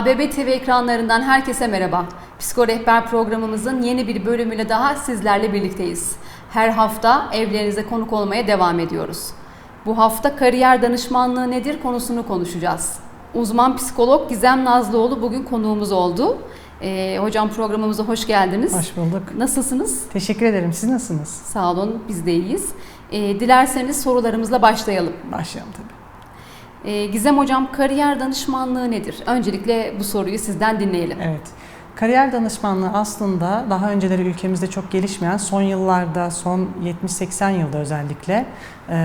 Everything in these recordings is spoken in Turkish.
ABB TV ekranlarından herkese merhaba. Psiko Rehber programımızın yeni bir bölümüyle daha sizlerle birlikteyiz. Her hafta evlerinize konuk olmaya devam ediyoruz. Bu hafta kariyer danışmanlığı nedir konusunu konuşacağız. Uzman psikolog Gizem Nazlıoğlu bugün konuğumuz oldu. Ee, hocam programımıza hoş geldiniz. Hoş bulduk. Nasılsınız? Teşekkür ederim. Siz nasılsınız? Sağ olun, biz de iyiyiz. Ee, dilerseniz sorularımızla başlayalım. Başlayalım tabii. Ee, Gizem Hocam, kariyer danışmanlığı nedir? Öncelikle bu soruyu sizden dinleyelim. Evet. Kariyer danışmanlığı aslında daha önceleri ülkemizde çok gelişmeyen, son yıllarda, son 70-80 yılda özellikle e,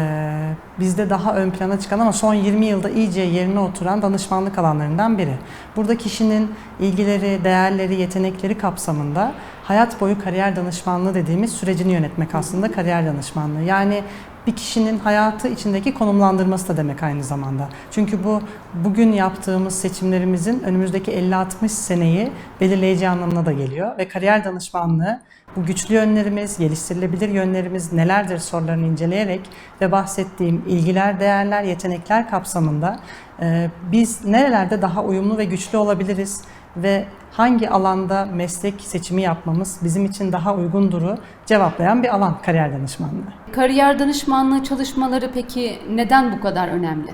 bizde daha ön plana çıkan ama son 20 yılda iyice yerine oturan danışmanlık alanlarından biri. Burada kişinin ilgileri, değerleri, yetenekleri kapsamında hayat boyu kariyer danışmanlığı dediğimiz sürecini yönetmek aslında kariyer danışmanlığı. Yani bir kişinin hayatı içindeki konumlandırması da demek aynı zamanda. Çünkü bu bugün yaptığımız seçimlerimizin önümüzdeki 50-60 seneyi belirleyici anlamına da geliyor ve kariyer danışmanlığı bu güçlü yönlerimiz, geliştirilebilir yönlerimiz nelerdir sorularını inceleyerek ve bahsettiğim ilgiler, değerler, yetenekler kapsamında biz nerelerde daha uyumlu ve güçlü olabiliriz ve hangi alanda meslek seçimi yapmamız bizim için daha uygunduru cevaplayan bir alan kariyer danışmanlığı. Kariyer danışmanlığı çalışmaları peki neden bu kadar önemli?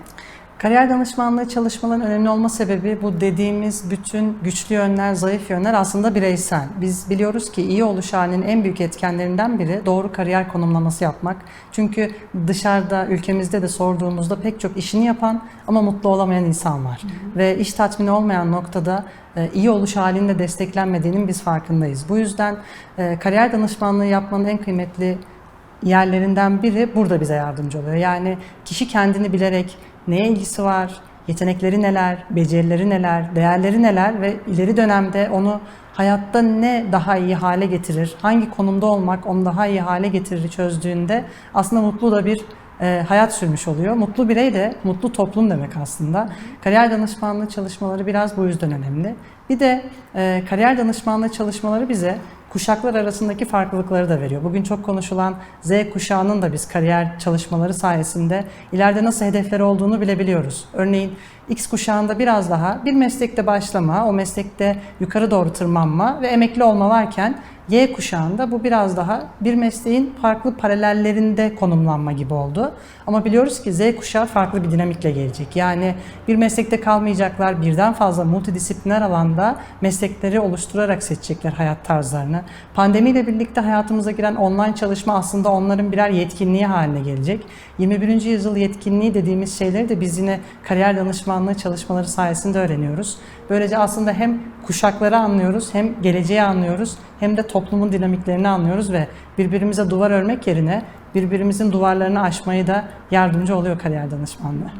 Kariyer danışmanlığı çalışmaların önemli olma sebebi bu dediğimiz bütün güçlü yönler, zayıf yönler aslında bireysel. Biz biliyoruz ki iyi oluş halinin en büyük etkenlerinden biri doğru kariyer konumlaması yapmak. Çünkü dışarıda, ülkemizde de sorduğumuzda pek çok işini yapan ama mutlu olamayan insan var. Hı hı. Ve iş tatmini olmayan noktada e, iyi oluş halinde desteklenmediğinin biz farkındayız. Bu yüzden e, kariyer danışmanlığı yapmanın en kıymetli yerlerinden biri burada bize yardımcı oluyor. Yani kişi kendini bilerek neye ilgisi var, yetenekleri neler, becerileri neler, değerleri neler ve ileri dönemde onu hayatta ne daha iyi hale getirir, hangi konumda olmak onu daha iyi hale getirir çözdüğünde aslında mutlu da bir e, hayat sürmüş oluyor. Mutlu birey de mutlu toplum demek aslında. Kariyer danışmanlığı çalışmaları biraz bu yüzden önemli. Bir de e, kariyer danışmanlığı çalışmaları bize kuşaklar arasındaki farklılıkları da veriyor. Bugün çok konuşulan Z kuşağının da biz kariyer çalışmaları sayesinde ileride nasıl hedefleri olduğunu bilebiliyoruz. Örneğin X kuşağında biraz daha bir meslekte başlama, o meslekte yukarı doğru tırmanma ve emekli olma varken Y kuşağında bu biraz daha bir mesleğin farklı paralellerinde konumlanma gibi oldu. Ama biliyoruz ki Z kuşağı farklı bir dinamikle gelecek. Yani bir meslekte kalmayacaklar, birden fazla multidisipliner alanda meslekleri oluşturarak seçecekler hayat tarzlarını. Pandemiyle birlikte hayatımıza giren online çalışma aslında onların birer yetkinliği haline gelecek. 21. yüzyıl yetkinliği dediğimiz şeyleri de biz yine kariyer danışmanlığı çalışmaları sayesinde öğreniyoruz. Böylece aslında hem kuşakları anlıyoruz, hem geleceği anlıyoruz, hem de toplumun dinamiklerini anlıyoruz ve birbirimize duvar örmek yerine birbirimizin duvarlarını aşmayı da yardımcı oluyor kariyer danışmanlığı.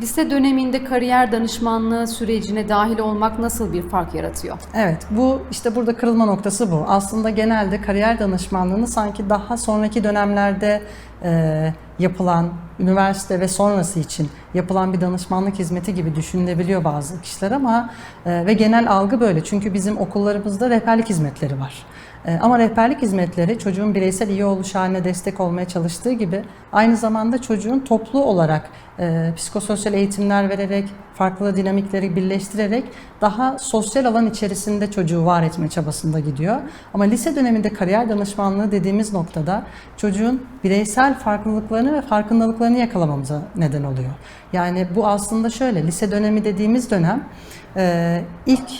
Lise döneminde kariyer danışmanlığı sürecine dahil olmak nasıl bir fark yaratıyor? Evet, bu işte burada kırılma noktası bu. Aslında genelde kariyer danışmanlığını sanki daha sonraki dönemlerde e, yapılan, üniversite ve sonrası için yapılan bir danışmanlık hizmeti gibi düşünülebiliyor bazı kişiler ama e, ve genel algı böyle. Çünkü bizim okullarımızda rehberlik hizmetleri var. E, ama rehberlik hizmetleri çocuğun bireysel iyi oluş haline destek olmaya çalıştığı gibi aynı zamanda çocuğun toplu olarak e, psikososyal eğitimler vererek, farklı dinamikleri birleştirerek daha sosyal alan içerisinde çocuğu var etme çabasında gidiyor. Ama lise döneminde kariyer danışmanlığı dediğimiz noktada çocuğun bireysel farklılıklarını ve farkındalıklarını yakalamamıza neden oluyor. Yani bu aslında şöyle, lise dönemi dediğimiz dönem e, ilk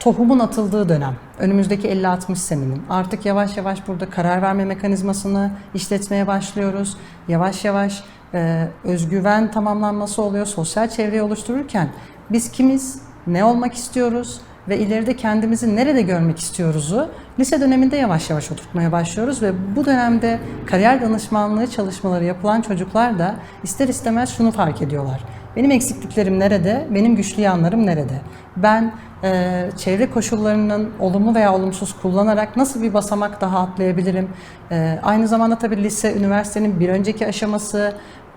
tohumun atıldığı dönem. Önümüzdeki 50-60 senenin. Artık yavaş yavaş burada karar verme mekanizmasını işletmeye başlıyoruz. Yavaş yavaş e, özgüven tamamlanması oluyor. Sosyal çevreyi oluştururken biz kimiz, ne olmak istiyoruz ve ileride kendimizi nerede görmek istiyoruzu lise döneminde yavaş yavaş oturtmaya başlıyoruz ve bu dönemde kariyer danışmanlığı çalışmaları yapılan çocuklar da ister istemez şunu fark ediyorlar. Benim eksikliklerim nerede? Benim güçlü yanlarım nerede? Ben e, çevre koşullarının olumlu veya olumsuz kullanarak nasıl bir basamak daha atlayabilirim? E, aynı zamanda tabii lise, üniversitenin bir önceki aşaması,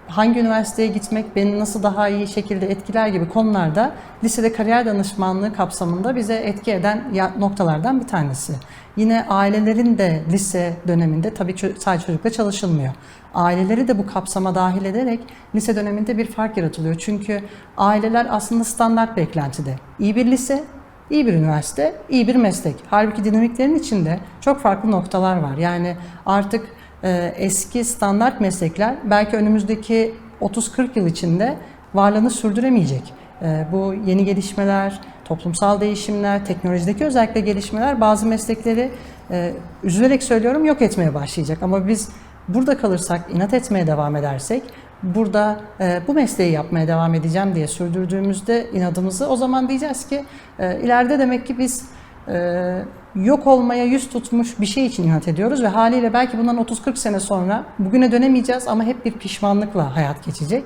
hangi üniversiteye gitmek beni nasıl daha iyi şekilde etkiler gibi konularda lisede kariyer danışmanlığı kapsamında bize etki eden noktalardan bir tanesi. Yine ailelerin de lise döneminde tabii ço- sadece çocukla çalışılmıyor. Aileleri de bu kapsama dahil ederek lise döneminde bir fark yaratılıyor. Çünkü aileler aslında standart beklentide. İyi bir lise, iyi bir üniversite, iyi bir meslek. Halbuki dinamiklerin içinde çok farklı noktalar var. Yani artık e, eski standart meslekler belki önümüzdeki 30-40 yıl içinde varlığını sürdüremeyecek. E, bu yeni gelişmeler, toplumsal değişimler, teknolojideki özellikle gelişmeler bazı meslekleri e, üzülerek söylüyorum yok etmeye başlayacak. Ama biz burada kalırsak, inat etmeye devam edersek burada e, bu mesleği yapmaya devam edeceğim diye sürdürdüğümüzde inadımızı o zaman diyeceğiz ki e, ileride demek ki biz e, yok olmaya yüz tutmuş bir şey için inat ediyoruz ve haliyle belki bundan 30-40 sene sonra bugüne dönemeyeceğiz ama hep bir pişmanlıkla hayat geçecek.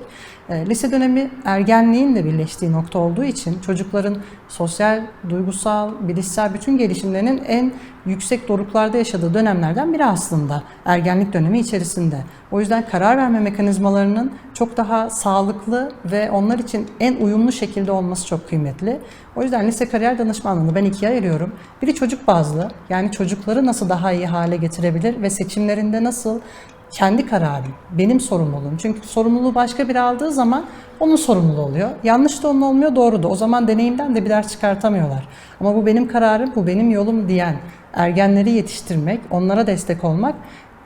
E, lise dönemi ergenliğin de birleştiği nokta olduğu için çocukların sosyal, duygusal, bilişsel bütün gelişimlerinin en yüksek doruklarda yaşadığı dönemlerden biri aslında ergenlik dönemi içerisinde. O yüzden karar verme mekanizmalarının çok daha sağlıklı ve onlar için en uyumlu şekilde olması çok kıymetli. O yüzden lise kariyer danışmanlığını ben ikiye ayırıyorum. Biri çocuk bazlı yani çocukları nasıl daha iyi hale getirebilir ve seçimlerinde nasıl kendi kararım, benim sorumluluğum. Çünkü sorumluluğu başka biri aldığı zaman onun sorumluluğu oluyor. Yanlış da onun olmuyor, doğru da. O zaman deneyimden de bir ders çıkartamıyorlar. Ama bu benim kararım, bu benim yolum diyen ergenleri yetiştirmek, onlara destek olmak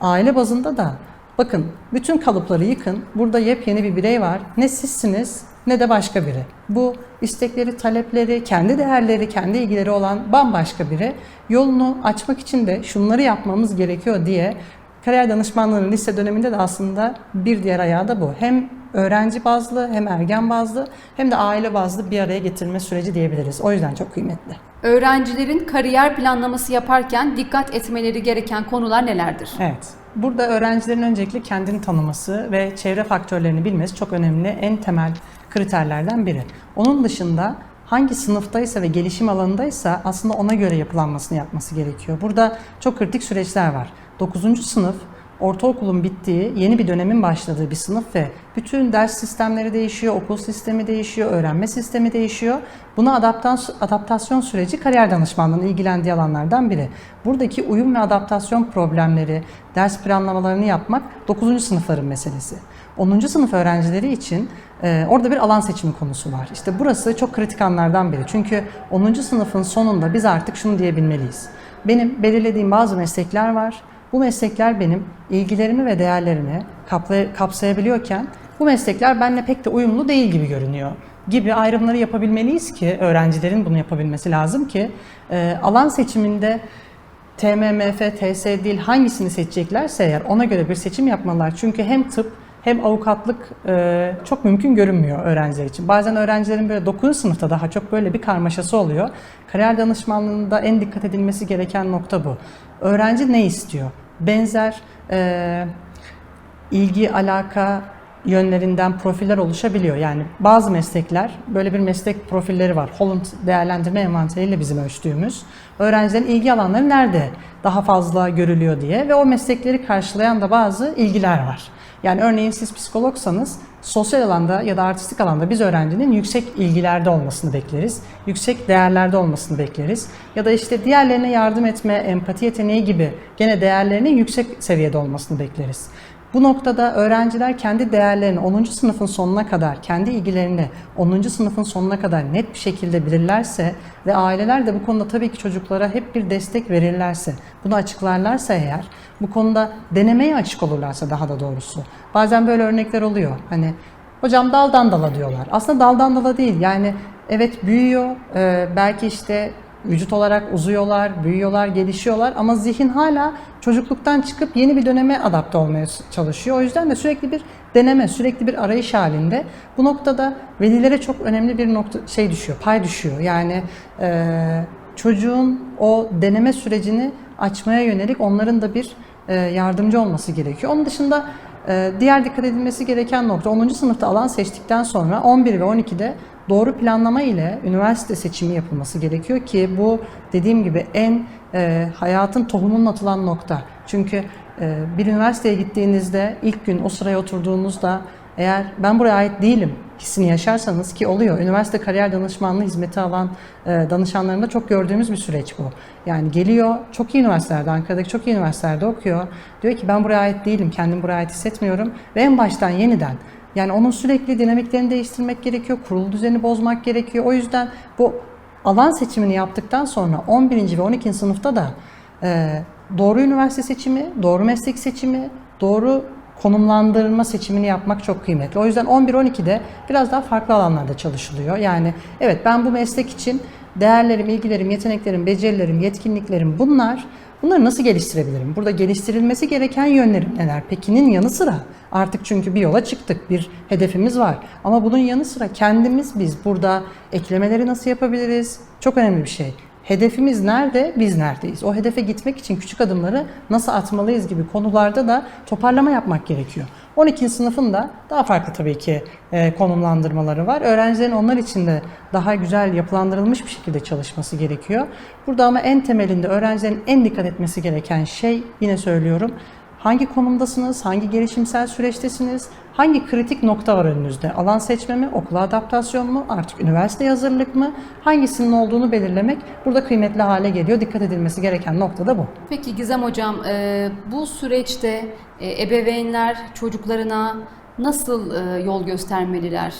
aile bazında da bakın bütün kalıpları yıkın. Burada yepyeni bir birey var. Ne sizsiniz ne de başka biri. Bu istekleri, talepleri, kendi değerleri, kendi ilgileri olan bambaşka biri. Yolunu açmak için de şunları yapmamız gerekiyor diye Kariyer danışmanlığının lise döneminde de aslında bir diğer ayağı da bu. Hem öğrenci bazlı hem ergen bazlı hem de aile bazlı bir araya getirme süreci diyebiliriz. O yüzden çok kıymetli. Öğrencilerin kariyer planlaması yaparken dikkat etmeleri gereken konular nelerdir? Evet. Burada öğrencilerin öncelikle kendini tanıması ve çevre faktörlerini bilmesi çok önemli, en temel kriterlerden biri. Onun dışında hangi sınıftaysa ve gelişim alanındaysa aslında ona göre yapılanmasını yapması gerekiyor. Burada çok kritik süreçler var. 9. sınıf ortaokulun bittiği, yeni bir dönemin başladığı bir sınıf ve bütün ders sistemleri değişiyor, okul sistemi değişiyor, öğrenme sistemi değişiyor. Buna adaptasyon, süreci kariyer danışmanlığının ilgilendiği alanlardan biri. Buradaki uyum ve adaptasyon problemleri, ders planlamalarını yapmak 9. sınıfların meselesi. 10. sınıf öğrencileri için e, orada bir alan seçimi konusu var. İşte burası çok kritik anlardan biri. Çünkü 10. sınıfın sonunda biz artık şunu diyebilmeliyiz. Benim belirlediğim bazı meslekler var. Bu meslekler benim ilgilerimi ve değerlerimi kapsayabiliyorken bu meslekler benimle pek de uyumlu değil gibi görünüyor gibi ayrımları yapabilmeliyiz ki öğrencilerin bunu yapabilmesi lazım ki e, alan seçiminde TMMF, TS değil hangisini seçeceklerse eğer ona göre bir seçim yapmalılar. Çünkü hem tıp hem avukatlık e, çok mümkün görünmüyor öğrenciler için. Bazen öğrencilerin böyle 9. sınıfta daha çok böyle bir karmaşası oluyor. Kariyer danışmanlığında en dikkat edilmesi gereken nokta bu. Öğrenci ne istiyor? Benzer e, ilgi, alaka yönlerinden profiller oluşabiliyor. Yani bazı meslekler, böyle bir meslek profilleri var. Holland değerlendirme envanteriyle bizim ölçtüğümüz. Öğrencilerin ilgi alanları nerede daha fazla görülüyor diye ve o meslekleri karşılayan da bazı ilgiler var. Yani örneğin siz psikologsanız sosyal alanda ya da artistik alanda biz öğrencinin yüksek ilgilerde olmasını bekleriz. Yüksek değerlerde olmasını bekleriz. Ya da işte diğerlerine yardım etme, empati yeteneği gibi gene değerlerinin yüksek seviyede olmasını bekleriz. Bu noktada öğrenciler kendi değerlerini 10. sınıfın sonuna kadar, kendi ilgilerini 10. sınıfın sonuna kadar net bir şekilde bilirlerse ve aileler de bu konuda tabii ki çocuklara hep bir destek verirlerse, bunu açıklarlarsa eğer, bu konuda denemeye açık olurlarsa daha da doğrusu. Bazen böyle örnekler oluyor. Hani hocam daldan dala diyorlar. Aslında daldan dala değil. Yani evet büyüyor. Ee, belki işte vücut olarak uzuyorlar, büyüyorlar, gelişiyorlar ama zihin hala çocukluktan çıkıp yeni bir döneme adapte olmaya çalışıyor. O yüzden de sürekli bir deneme, sürekli bir arayış halinde. Bu noktada velilere çok önemli bir nokta şey düşüyor, pay düşüyor. Yani e, çocuğun o deneme sürecini açmaya yönelik onların da bir e, yardımcı olması gerekiyor. Onun dışında diğer dikkat edilmesi gereken nokta 10. sınıfta alan seçtikten sonra 11 ve 12'de doğru planlama ile üniversite seçimi yapılması gerekiyor ki bu dediğim gibi en e, hayatın tohumunun atılan nokta. Çünkü e, bir üniversiteye gittiğinizde ilk gün o sıraya oturduğunuzda Eğer ben buraya ait değilim hissini yaşarsanız ki oluyor. Üniversite kariyer danışmanlığı hizmeti alan e, danışanlarında çok gördüğümüz bir süreç bu. Yani geliyor çok iyi üniversitelerde, Ankara'daki çok iyi üniversitelerde okuyor. Diyor ki ben buraya ait değilim, kendimi buraya ait hissetmiyorum ve en baştan yeniden yani onun sürekli dinamiklerini değiştirmek gerekiyor, kurulu düzeni bozmak gerekiyor. O yüzden bu alan seçimini yaptıktan sonra 11. ve 12. sınıfta da e, doğru üniversite seçimi, doğru meslek seçimi, doğru konumlandırma seçimini yapmak çok kıymetli. O yüzden 11-12'de biraz daha farklı alanlarda çalışılıyor. Yani evet ben bu meslek için değerlerim, ilgilerim, yeteneklerim, becerilerim, yetkinliklerim bunlar. Bunları nasıl geliştirebilirim? Burada geliştirilmesi gereken yönlerim neler? Peki'nin yanı sıra artık çünkü bir yola çıktık, bir hedefimiz var. Ama bunun yanı sıra kendimiz biz burada eklemeleri nasıl yapabiliriz? Çok önemli bir şey. Hedefimiz nerede, biz neredeyiz? O hedefe gitmek için küçük adımları nasıl atmalıyız gibi konularda da toparlama yapmak gerekiyor. 12. sınıfın da daha farklı tabii ki e, konumlandırmaları var. Öğrencilerin onlar için de daha güzel yapılandırılmış bir şekilde çalışması gerekiyor. Burada ama en temelinde öğrencilerin en dikkat etmesi gereken şey yine söylüyorum. Hangi konumdasınız, hangi gelişimsel süreçtesiniz, hangi kritik nokta var önünüzde? Alan seçme mi, okula adaptasyon mu, artık üniversiteye hazırlık mı? Hangisinin olduğunu belirlemek burada kıymetli hale geliyor. Dikkat edilmesi gereken nokta da bu. Peki Gizem Hocam, e, bu süreçte e, ebeveynler çocuklarına nasıl e, yol göstermeliler?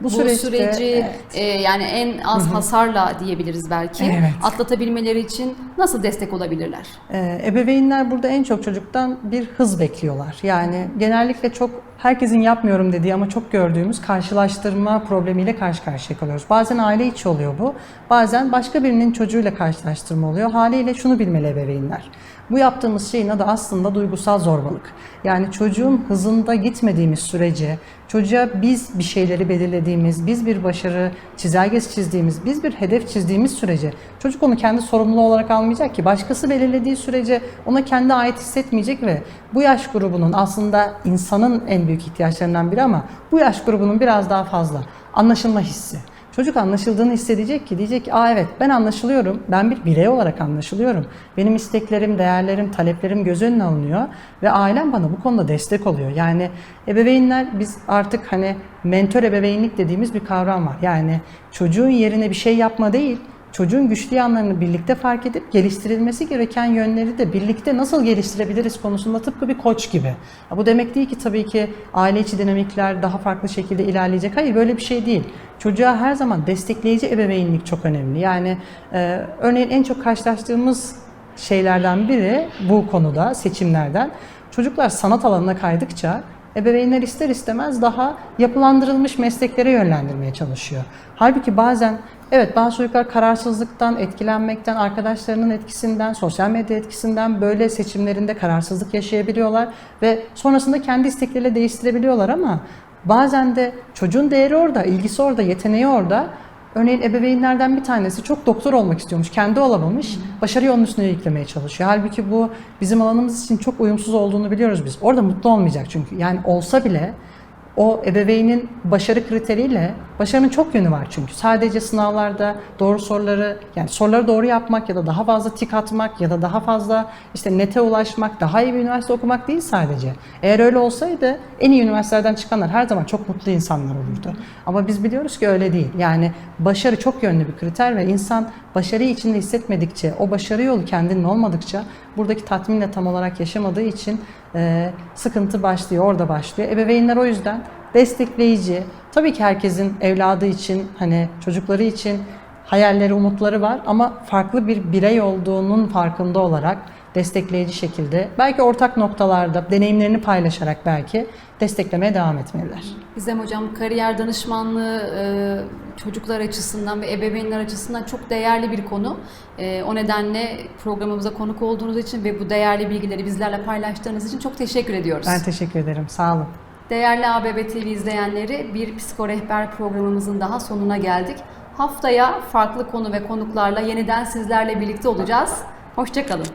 Bu Bu, süreçte, süreci evet. e, yani en az hasarla diyebiliriz belki. Evet. Atlatabilmeleri için nasıl destek olabilirler? Ee, ebeveynler burada en çok çocuktan bir hız bekliyorlar. Yani genellikle çok herkesin yapmıyorum dediği ama çok gördüğümüz karşılaştırma problemiyle karşı karşıya kalıyoruz. Bazen aile içi oluyor bu. Bazen başka birinin çocuğuyla karşılaştırma oluyor. Haliyle şunu bilmeli ebeveynler. Bu yaptığımız şeyin adı aslında duygusal zorbalık. Yani çocuğun hızında gitmediğimiz sürece, çocuğa biz bir şeyleri belirlediğimiz, biz bir başarı çizelgesi çizdiğimiz, biz bir hedef çizdiğimiz sürece çocuk onu kendi sorumluluğu olarak almayacak ki. Başkası belirlediği sürece ona kendi ait hissetmeyecek ve bu yaş grubunun aslında insanın en büyük ihtiyaçlarından biri ama bu yaş grubunun biraz daha fazla anlaşılma hissi. Çocuk anlaşıldığını hissedecek ki diyecek ki aa evet ben anlaşılıyorum, ben bir birey olarak anlaşılıyorum. Benim isteklerim, değerlerim, taleplerim göz önüne alınıyor ve ailem bana bu konuda destek oluyor. Yani ebeveynler biz artık hani mentor ebeveynlik dediğimiz bir kavram var. Yani çocuğun yerine bir şey yapma değil, çocuğun güçlü yanlarını birlikte fark edip geliştirilmesi gereken yönleri de birlikte nasıl geliştirebiliriz konusunda tıpkı bir koç gibi. Bu demek değil ki tabii ki aile içi dinamikler daha farklı şekilde ilerleyecek. Hayır böyle bir şey değil. Çocuğa her zaman destekleyici ebeveynlik çok önemli. Yani e, örneğin en çok karşılaştığımız şeylerden biri bu konuda seçimlerden çocuklar sanat alanına kaydıkça ebeveynler ister istemez daha yapılandırılmış mesleklere yönlendirmeye çalışıyor. Halbuki bazen evet bazı çocuklar kararsızlıktan, etkilenmekten, arkadaşlarının etkisinden, sosyal medya etkisinden böyle seçimlerinde kararsızlık yaşayabiliyorlar ve sonrasında kendi istekleriyle değiştirebiliyorlar ama bazen de çocuğun değeri orada, ilgisi orada, yeteneği orada. Örneğin ebeveynlerden bir tanesi çok doktor olmak istiyormuş, kendi olamamış, başarıyı onun üstüne yüklemeye çalışıyor. Halbuki bu bizim alanımız için çok uyumsuz olduğunu biliyoruz biz. Orada mutlu olmayacak çünkü. Yani olsa bile o ebeveynin başarı kriteriyle başarının çok yönü var çünkü. Sadece sınavlarda doğru soruları yani soruları doğru yapmak ya da daha fazla tik atmak ya da daha fazla işte nete ulaşmak, daha iyi bir üniversite okumak değil sadece. Eğer öyle olsaydı en iyi üniversitelerden çıkanlar her zaman çok mutlu insanlar olurdu. Ama biz biliyoruz ki öyle değil. Yani başarı çok yönlü bir kriter ve insan başarıyı içinde hissetmedikçe, o başarı yolu kendinin olmadıkça buradaki tatminle tam olarak yaşamadığı için e, sıkıntı başlıyor, orada başlıyor. Ebeveynler o yüzden destekleyici, tabii ki herkesin evladı için, hani çocukları için hayalleri, umutları var ama farklı bir birey olduğunun farkında olarak destekleyici şekilde, belki ortak noktalarda deneyimlerini paylaşarak belki desteklemeye devam etmeliler. Gizem Hocam kariyer danışmanlığı e, çocuklar açısından ve ebeveynler açısından çok değerli bir konu. E, o nedenle programımıza konuk olduğunuz için ve bu değerli bilgileri bizlerle paylaştığınız için çok teşekkür ediyoruz. Ben teşekkür ederim. Sağ olun. Değerli ABB TV izleyenleri bir psikorehber programımızın daha sonuna geldik. Haftaya farklı konu ve konuklarla yeniden sizlerle birlikte olacağız. Hoşçakalın.